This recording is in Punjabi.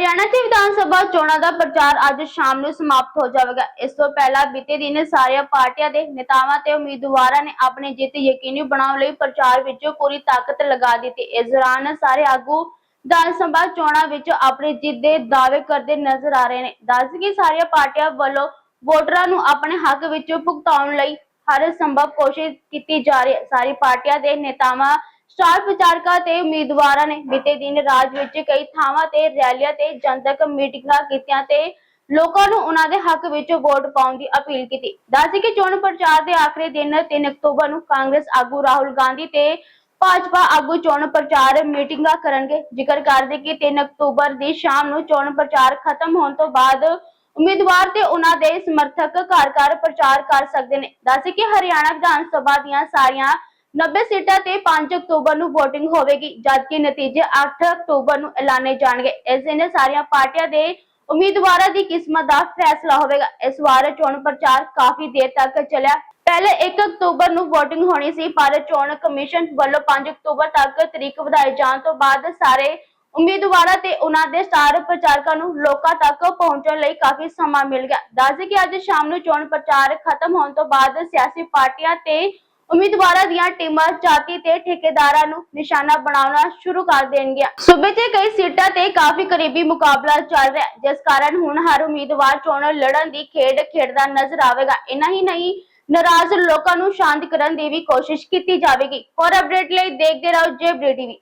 ਹਰਿਆਣਾ 'ਚ ਵਿਧਾਨ ਸਭਾ ਚੋਣਾਂ ਦਾ ਪ੍ਰਚਾਰ ਅੱਜ ਸ਼ਾਮ ਨੂੰ ਸਮਾਪਤ ਹੋ ਜਾਵੇਗਾ। ਇਸ ਤੋਂ ਪਹਿਲਾਂ ਬੀਤੇ ਦਿਨ ਸਾਰੀਆਂ ਪਾਰਟੀਆਂ ਦੇ ਨੇਤਾਵਾਂ ਤੇ ਉਮੀਦਵਾਰਾਂ ਨੇ ਆਪਣੀ ਜਿੱਤ ਯਕੀਨੀ ਬਣਾਉਣ ਲਈ ਪ੍ਰਚਾਰ ਵਿੱਚ ਪੂਰੀ ਤਾਕਤ ਲਗਾ ਦਿੱਤੀ। ਇਸ ਦੌਰਾਨ ਸਾਰੇ ਆਗੂ ਵਿਧਾਨ ਸਭਾ ਚੋਣਾਂ ਵਿੱਚ ਆਪਣੀ ਜਿੱਤ ਦੇ ਦਾਅਵੇ ਕਰਦੇ ਨਜ਼ਰ ਆ ਰਹੇ ਨੇ। ਦੱਸ ਕਿ ਸਾਰੀਆਂ ਪਾਰਟੀਆਂ ਵੱਲੋਂ ਵੋਟਰਾਂ ਨੂੰ ਆਪਣੇ ਹੱਕ ਵਿੱਚ ਭੁਗਤਾਉਣ ਲਈ ਹਰ ਸੰਭਵ ਕੋਸ਼ਿਸ਼ ਕੀਤੀ ਜਾ ਰਹੀ ਹੈ। ਸਾਰੀ ਪਾਰਟੀਆਂ ਦੇ ਨੇਤਾਵਾਂ ਸਟਾਰ ਪ੍ਰਚਾਰਕਾਂ ਤੇ ਉਮੀਦਵਾਰਾਂ ਨੇ ਬੀਤੇ ਦਿਨ ਰਾਜ ਵਿੱਚ ਕਈ ਥਾਵਾਂ ਤੇ ਰੈਲੀਆਂ ਤੇ ਜਨਤਕ ਮੀਟਿੰਗਾਂ ਕੀਤੀਆਂ ਤੇ ਲੋਕਾਂ ਨੂੰ ਉਹਨਾਂ ਦੇ ਹੱਕ ਵਿੱਚ ਵੋਟ ਪਾਉਣ ਦੀ ਅਪੀਲ ਕੀਤੀ। ਦੱਸਦੇ ਕਿ ਚੋਣ ਪ੍ਰਚਾਰ ਦੇ ਆਖਰੀ ਦਿਨ 3 ਅਕਤੂਬਰ ਨੂੰ ਕਾਂਗਰਸ ਆਗੂ ਰਾਹੁਲ ਗਾਂਧੀ ਤੇ ਭਾਜਪਾ ਆਗੂ ਚੋਣ ਪ੍ਰਚਾਰ ਮੀਟਿੰਗਾਂ ਕਰਨਗੇ। ਜ਼ਿਕਰ ਕਰਦੇ ਕਿ 3 ਅਕਤੂਬਰ ਦੀ ਸ਼ਾਮ ਨੂੰ ਚੋਣ ਪ੍ਰਚਾਰ ਖਤਮ ਹੋਣ ਤੋਂ ਬਾਅਦ ਉਮੀਦਵਾਰ ਤੇ ਉਹਨਾਂ ਦੇ ਸਮਰਥਕ ਘਰ ਘਰ ਪ੍ਰਚਾਰ ਕਰ ਸਕਦੇ ਨੇ। ਦੱਸਦੇ ਕਿ ਹਰਿਆਣਾ ਵਿਧਾਨ ਸਭਾ ਦੀਆਂ ਸਾਰੀਆਂ 90 ਸੀਟਾਂ ਤੇ 5 ਅਕਤੂਬਰ ਨੂੰ VOTING ਹੋਵੇਗੀ ਜਦਕਿ ਨਤੀਜੇ 8 ਅਕਤੂਬਰ ਨੂੰ ਐਲਾਨੇ ਜਾਣਗੇ। ਇਸ ਦਿਨ ਸਾਰੀਆਂ ਪਾਰਟੀਆਂ ਦੇ ਉਮੀਦਵਾਰਾਂ ਦੀ ਕਿਸਮਤ ਦਾ ਫੈਸਲਾ ਹੋਵੇਗਾ। ਇਸ ਵਾਰ ਚੋਣ ਪ੍ਰਚਾਰ ਕਾਫੀ ਦੇਰ ਤੱਕ ਚੱਲਿਆ। ਪਹਿਲੇ 1 ਅਕਤੂਬਰ ਨੂੰ VOTING ਹੋਣੀ ਸੀ, ਪਰ ਚੋਣ ਕਮਿਸ਼ਨ ਵੱਲੋਂ 5 ਅਕਤੂਬਰ ਤੱਕ ਤਰੀਕ ਵਧਾਈ ਜਾਣ ਤੋਂ ਬਾਅਦ ਸਾਰੇ ਉਮੀਦਵਾਰਾਂ ਤੇ ਉਹਨਾਂ ਦੇ ਸਟਾਰ ਪ੍ਰਚਾਰਕਾਂ ਨੂੰ ਲੋਕਾਂ ਤੱਕ ਪਹੁੰਚਣ ਲਈ ਕਾਫੀ ਸਮਾਂ ਮਿਲ ਗਿਆ। ਦੱਸਦੇ ਕਿ ਅੱਜ ਸ਼ਾਮ ਨੂੰ ਚੋਣ ਪ੍ਰਚਾਰ ਖਤਮ ਹੋਣ ਤੋਂ ਬਾਅਦ ਸਿਆਸੀ ਪਾਰਟੀਆਂ ਤੇ ਉਮੀਦਵਾਰਾਂ ਦੀਆਂ ਟੀਮਾਂ ਜਾਤੀ ਤੇ ਠੇਕੇਦਾਰਾਂ ਨੂੰ ਨਿਸ਼ਾਨਾ ਬਣਾਉਣਾ ਸ਼ੁਰੂ ਕਰ ਦੇਣਗੀਆਂ। ਸੂਬੇ 'ਚ ਕਈ ਸੀਟਾਂ ਤੇ ਕਾਫੀ ਕਰੀਬੀ ਮੁਕਾਬਲਾ ਚੱਲ ਰਿਹਾ ਜਿਸ ਕਾਰਨ ਹੁਣ ਹਰ ਉਮੀਦਵਾਰ ਚੋਣ ਲੜਨ ਦੀ ਖੇਡ ਖੇਡਦਾ ਨਜ਼ਰ ਆਵੇਗਾ। ਇਨਾ ਹੀ ਨਹੀਂ, ਨਾਰਾਜ਼ ਲੋਕਾਂ ਨੂੰ ਸ਼ਾਂਤ ਕਰਨ ਦੀ ਵੀ ਕੋਸ਼ਿਸ਼ ਕੀਤੀ ਜਾਵੇਗੀ। ਹੋਰ ਅਪਡੇਟ ਲਈ ਦੇਖਦੇ ਰਹੋ ਜੇ ਟੀਵੀ।